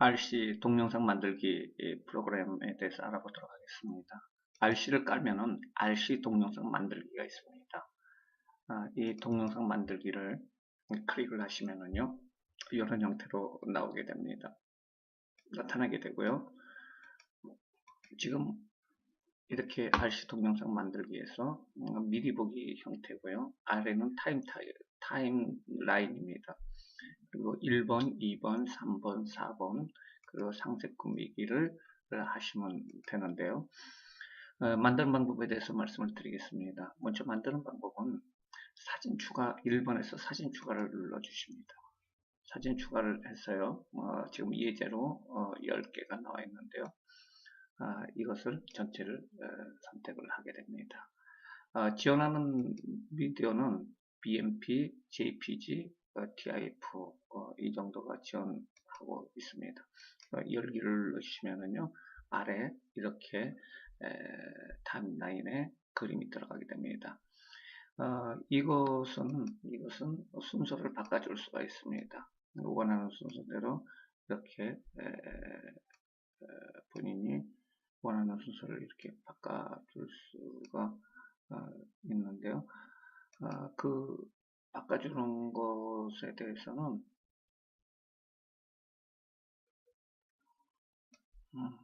RC 동영상 만들기 프로그램에 대해서 알아보도록 하겠습니다. RC를 깔면은 RC 동영상 만들기가 있습니다. 아, 이 동영상 만들기를 클릭을 하시면은요, 이런 형태로 나오게 됩니다. 나타나게 되고요. 지금 이렇게 RC 동영상 만들기에서 미리 보기 형태고요. 아래는 타임 타임, 타임라인입니다. 그리고 1번, 2번, 3번, 4번 그리고 상세 꾸미기를 하시면 되는데요. 어, 만드는 방법에 대해서 말씀을 드리겠습니다. 먼저 만드는 방법은 사진 추가 1번에서 사진 추가를 눌러 주십니다. 사진 추가를 해서요. 어, 지금 예제로 어, 10개가 나와 있는데요. 아, 이것을 전체를 어, 선택을 하게 됩니다. 아, 지원하는 비디오는 BMP, JPG, TIF 어, 이 정도가 지원하고 있습니다. 어, 열기를 넣으시면은요 아래 이렇게 타임라인에 그림이 들어가게 됩니다. 어, 이것은 이것은 순서를 바꿔줄 수가 있습니다. 원하는 순서대로 이렇게 에, 에, 본인이 원하는 순서를 이렇게 바꿔줄 수가 어, 있는데요. 어, 그 바꿔주는 것에 대해서는 음,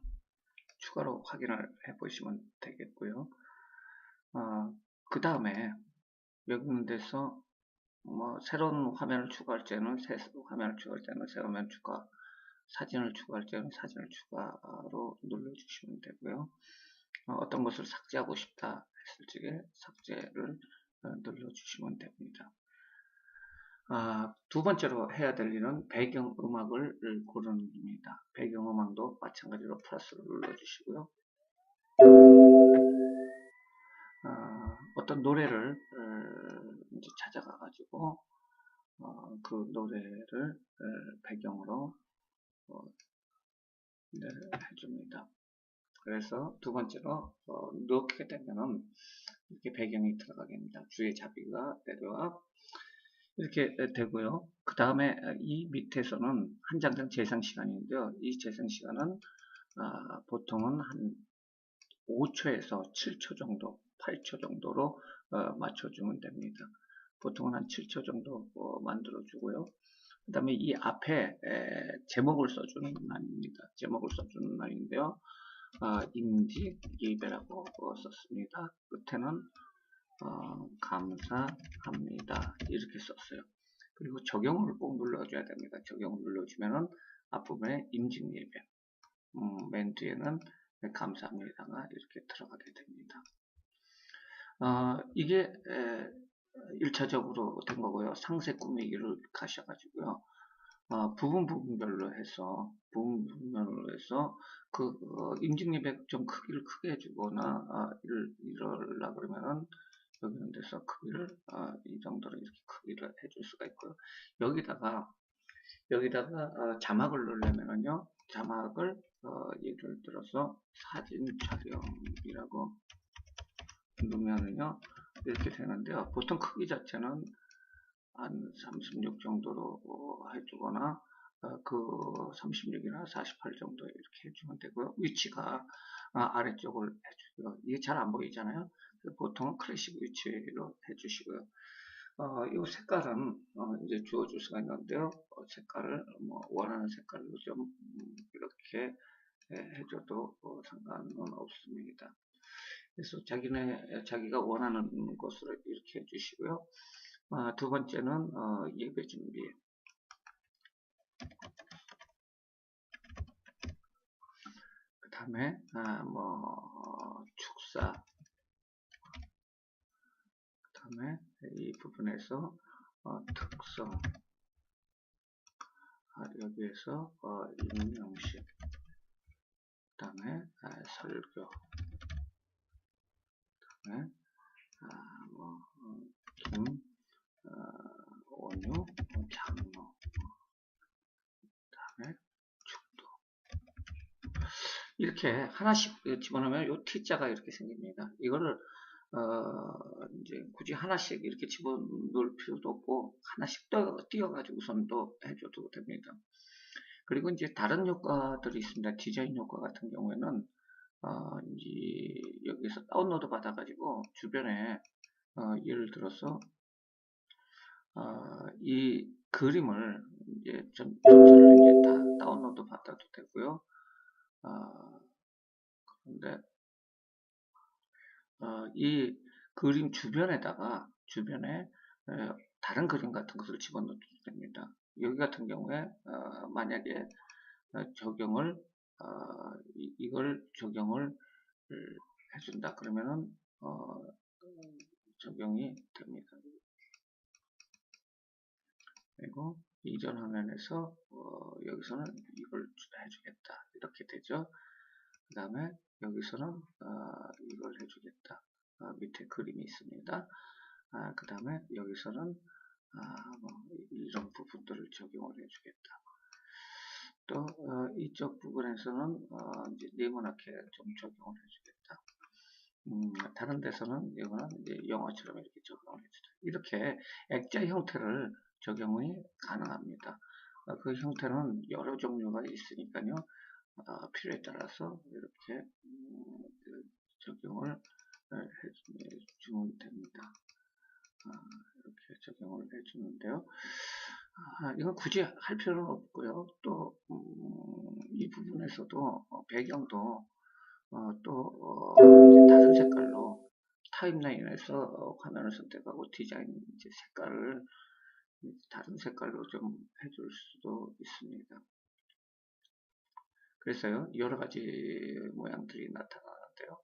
추가로 확인을 해 보시면 되겠고요. 어, 그 다음에 여기 있는 데서 뭐 새로운 화면을 추가할 때는 새 화면을 추가할 때는 새 화면 추가 사진을 추가할 때는 사진을 추가로 눌러주시면 되고요. 어, 떤 것을 삭제하고 싶다 했을 적에 삭제를 어, 눌러주시면 됩니다. 아, 두 번째로 해야 될 일은 배경음악을 고르는 겁니다. 배경음악도 마찬가지로 플러스를 눌러주시고요. 아, 어떤 노래를 어, 이제 찾아가 가지고 어, 그 노래를 어, 배경으로 어, 네, 해줍니다. 그래서 두 번째로 어, 넣게 되면은 이렇게 배경이 들어가게 됩니다. 주의 자비가 내려와 이렇게 되고요. 그 다음에 이 밑에서는 한 장당 재생 시간인데요. 이 재생 시간은 아, 보통은 한 5초에서 7초 정도, 8초 정도로 어, 맞춰주면 됩니다. 보통은 한 7초 정도 어, 만들어주고요. 그 다음에 이 앞에 에, 제목을 써주는 난입니다. 제목을 써주는 난인데요. 아, 임지 예배라고 어, 썼습니다. 끝에는 어, 감사합니다. 이렇게 썼어요. 그리고 적용을 꼭 눌러줘야 됩니다. 적용을 눌러주면은 앞부분에 임직 예배, 음, 맨 뒤에는 감사합니다가 이렇게 들어가게 됩니다. 어, 이게 에, 1차적으로 된 거고요. 상세 꾸미기를 가셔가지고요. 어, 부분 부분별로 해서 부분 부분별로 해서 그 어, 임직 예배 좀 크기를 크게 해주거나 아, 이를 이러려 그러면은 있는 데서 크기를 어, 이 정도로 이렇게 크기를 해줄 수가 있고요. 여기다가 여기다가 어, 자막을 넣으려면요 자막을 어, 예를 들어서 사진 촬영이라고 넣으면은요 이렇게 되는데요. 보통 크기 자체는 한 36 정도로 어, 해주거나 어, 그 36이나 48 정도 이렇게 해주면 되고요. 위치가 아, 아래쪽을 해주고요. 이게 잘 안 보이잖아요. 보통은 클래식 위치로 해주시고요. 어, 이 색깔은 어, 이제 주어줄 수가 있는데요. 어, 색깔을 뭐 원하는 색깔로 좀 음, 이렇게 해줘도 어, 상관은 없습니다. 그래서 자기네 자기가 원하는 것으로 이렇게 해주시고요. 아, 두 번째는 어, 예배 준비. 그 다음에 아, 뭐 축사 다음에 이 부분에서 어, 특성. 아, 여기에서 어, 임명식. 그 다음에 아, 설교. 그 다음에 아, 뭐, 어, 김 어, 원유 장로 그 다음에 축도. 이렇게 하나씩 집어넣으면 요 T자가 이렇게 생깁니다. 이거를 어, 이제 굳이 하나씩 이렇게 집어넣을 필요도 없고 하나씩 떠, 띄어가지고선 또 해줘도 됩니다. 그리고 이제 다른 효과들이 있습니다. 디자인 효과 같은 경우에는 어, 이제 여기서 다운로드 받아가지고 주변에 어, 예를 들어서 어, 이 그림을 이제 좀 전체를 이제 다 다운로드 받아도 되고요. 어, 그런데 어, 이 그림 주변에다가 주변에 에, 다른 그림 같은 것을 집어넣어도 됩니다. 여기 같은 경우에 어, 만약에 어, 적용을 어, 이, 걸 적용을 해준다 그러면은 어, 적용이 됩니다. 그리고 이전 화면에서 어, 여기서는 이걸 해주겠다 이렇게 되죠. 그 다음에 여기서는 어, 이걸 해주겠다. 어, 밑에 그림이 있습니다. 아, 그 다음에 여기서는 아, 뭐 이런 부분들을 적용을 해주겠다. 또 어, 이쪽 부분에서는 어, 이제 네모나게 좀 적용을 해주겠다. 음, 다른 데서는 이거는 이제 영어처럼 이렇게 적용을 해주다. 이렇게 액자 형태를 적용이 가능합니다. 어, 그 형태는 여러 종류가 있으니까요. 어, 필요에 따라서 이렇게 음, 그 적용을 해주면 됩니다. 아, 이렇게 적용을 해주는데요. 아, 이건 굳이 할 필요는 없고요. 또이 음, 부분에서도 어, 배경도 어, 또 어, 다른 색깔로 타임라인에서 어, 화면을 선택하고 디자인 색깔을 다른 색깔로 좀 해줄 수도 있습니다. 그래서요 여러 가지 모양들이 나타나는데요.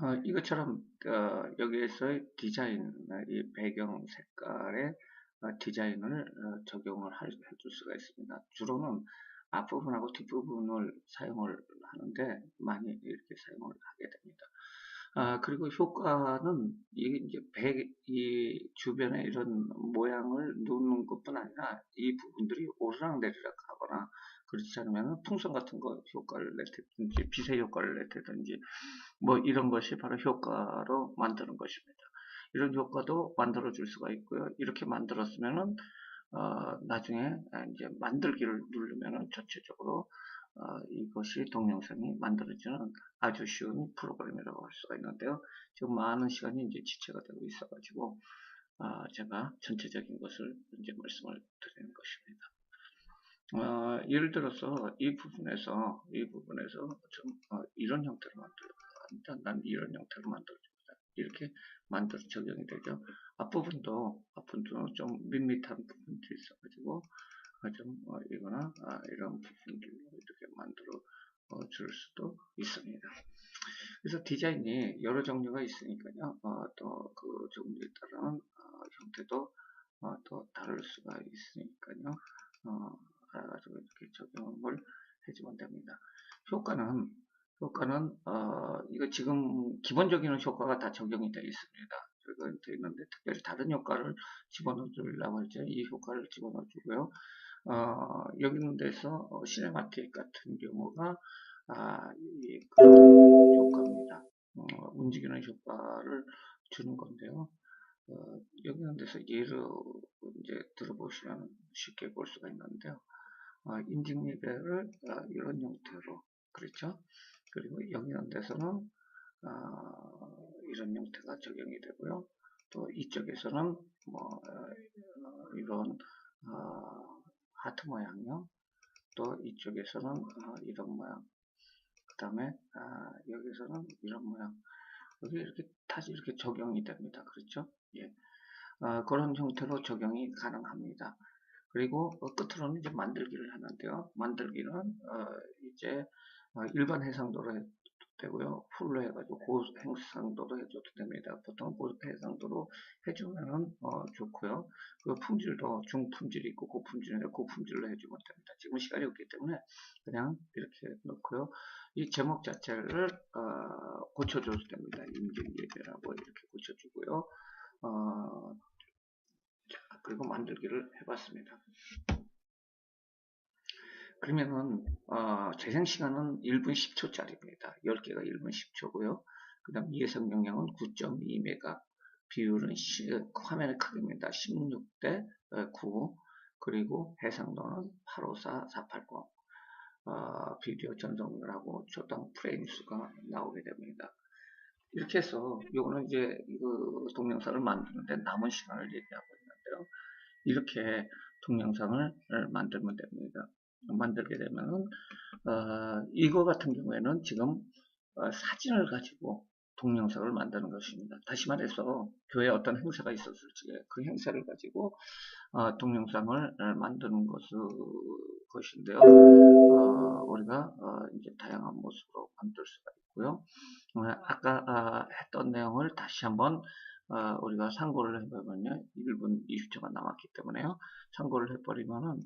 어, 이것처럼 어, 여기에서 디자인, 이 배경 색깔의 어, 디자인을 어, 적용을 할, 해줄 수가 있습니다. 주로는 앞부분하고 뒷부분을 사용을 하는데 많이 이렇게 사용을 하게 됩니다. 아, 그리고 효과는 이게 이제 배, 이 주변에 이런 모양을 놓는 것뿐 아니라 이 부분들이 오르락내리락 하거나 그렇지 않으면 풍선 같은 거 효과를 냈든지 비세 효과를 냈든지 뭐 이런 것이 바로 효과로 만드는 것입니다. 이런 효과도 만들어 줄 수가 있고요. 이렇게 만들었으면은 어, 나중에 이제 만들기를 누르면은 전체적으로 어, 이것이 동영상이 만들어지는 아주 쉬운 프로그램이라고 할 수가 있는데요. 지금 많은 시간이 이제 지체가 되고 있어가지고 어, 제가 전체적인 것을 이제 말씀을 드리는 것입니다. 어, 예를 들어서 이 부분에서 이 부분에서 좀 어, 이런 형태로 만들어 난 이런 형태로 만들어줍니다. 이렇게 만들어 적용이 되죠. 앞부분도 앞부분도 좀 밋밋한 부분도 있어가지고 어, 좀 어, 이거나 아, 이런 부분들로 이렇게 만들어 어, 줄 수도 있습니다. 그래서 디자인이 여러 종류가 있으니까요. 어, 또그 종류에 따른 어, 형태도 어, 또 다를 수가 있으니까요. 알아가지고 이렇게 적용을 해주면 됩니다. 효과는 효과는 어, 이거 지금 기본적인 효과가 다 적용이 되어 있습니다. 되어 있는데 특별히 다른 효과를 집어넣어 주려고 할지 이 효과를 집어넣어 주고요. 어, 여기 있는 데서 어, 시네마틱 같은 경우가 아, 이 그런 효과입니다. 어, 움직이는 효과를 주는 건데요. 어, 여기 있는 데서 예를 이제 들어보시면 쉽게 볼 수가 있는데요. 어, 인증 레벨을 어, 이런 형태로 그렇죠. 그리고 데서는 어, 이런 형태가 적용이 되고요. 또 이쪽에서는 뭐 어, 이런 어, 하트 모양이요. 또 이쪽에서는 어, 이런 모양. 그 다음에 아, 여기서는 이런 모양. 여기 이렇게 다시 이렇게 적용이 됩니다. 그렇죠? 예. 어, 그런 형태로 적용이 가능합니다. 그리고 어, 끝으로는 이제 만들기를 하는데요. 만들기는 어, 이제 어, 일반 해상도로 해도 되고요. 풀로 해가지고 고해상도로 해줘도 됩니다. 보통 고해상도로 해주면 어, 좋고요. 그 품질도 중품질이 있고 고품질인데 고품질로 해주면 됩니다. 지금 시간이 없기 때문에 그냥 이렇게 넣고요. 이 제목 자체를 어, 고쳐줘도 됩니다. 인증예배라고 이렇게 고쳐주고요. 어, 그리고 만들기를 해봤습니다. 그러면은 어, 재생 시간은 1분 10초짜리입니다. 10개가 1분 10초고요. 그 다음 예상 용량은 9.2메가 비율은 시, 화면의 크기입니다. 16대 9 그리고 해상도는 854, 480 어, 비디오 전송률하고 초당 프레임 수가 나오게 됩니다. 이렇게 해서 요거는 이제 그 동영상을 만드는데 남은 시간을 얘기하고 있는데요. 이렇게 동영상을 만들면 됩니다. 만들게 되면은 어, 이거 같은 경우에는 지금 어, 사진을 가지고 동영상을 만드는 것입니다. 다시 말해서 교회에 어떤 행사가 있었을 적에 그 행사를 가지고 어, 동영상을 만드는 것을, 것인데요. 어, 우리가 어, 이제 다양한 모습으로 만들 수가 있고요. 어, 아까 아, 했던 내용을 다시 한번 어, 우리가 참고를 해보면요. 1분 20초가 남았기 때문에요. 참고를 해버리면은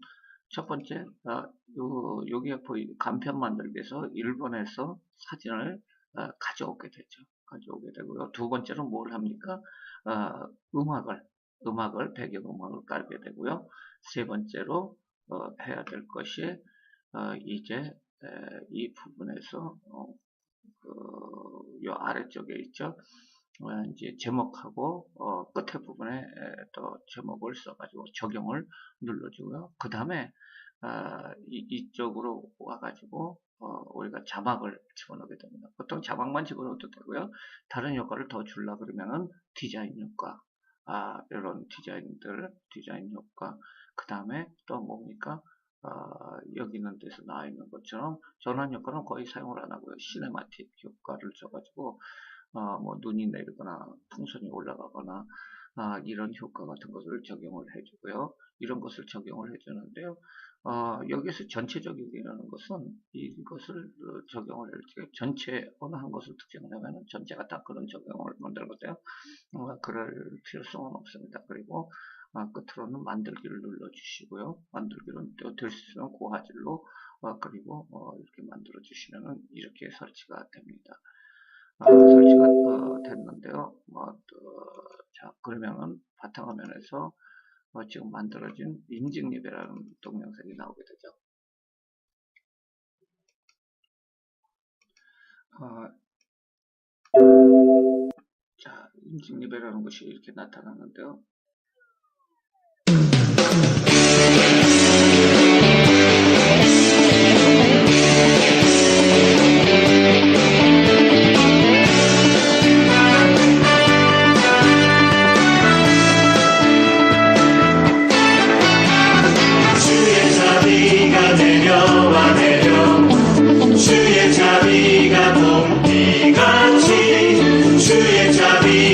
첫 번째, 어, 요, 여기에 보이 간편 만들기 위해서 일본에서 사진을 어, 가져오게 되죠. 가져오게 되고요. 두 번째는 뭘 합니까? 어, 음악을, 음악을, 배경음악을 깔게 되고요. 세 번째로 어, 해야 될 것이 어, 이제 에, 이 부분에서 어, 그, 요 아래쪽에 있죠. 어, 이제 제목하고 어, 끝에 부분에 에, 또 제목을 써가지고 적용을 눌러주고요. 그 다음에 아, 이, 쪽으로 와가지고 어, 우리가 자막을 집어넣게 됩니다. 보통 자막만 집어넣어도 되고요. 다른 효과를 더 줄라 그러면은 디자인 효과, 아, 이런 디자인들, 디자인 효과, 그 다음에 또 뭡니까? 어, 여기 있는 데서 나와 있는 것처럼 전환 효과는 거의 사용을 안 하고요. 시네마틱 효과를 써가지고 어, 뭐 눈이 내리거나 풍선이 올라가거나 아, 이런 효과 같은 것을 적용을 해주고요. 이런 것을 적용을 해주는데요. 어, 여기서 전체적이라는 것은 이것을 어, 적용을 할 때 전체 어느 한 것을 특정을 하면 전체가 다 그런 적용을 만들거든요. 어, 그럴 필요성은 없습니다. 그리고 어, 끝으로는 만들기를 눌러주시고요. 만들기는 될 수 있으면 고화질로 어, 그리고 어, 이렇게 만들어 주시면 이렇게 설치가 됩니다. 아, 설치가 어, 됐는데요. 뭐, 자 그러면은 바탕화면에서 어, 지금 만들어진 인증 예배라는 동영상이 나오게 되죠. 어, 자, 인증 예배라는 것이 이렇게 나타나는데요. 봄비같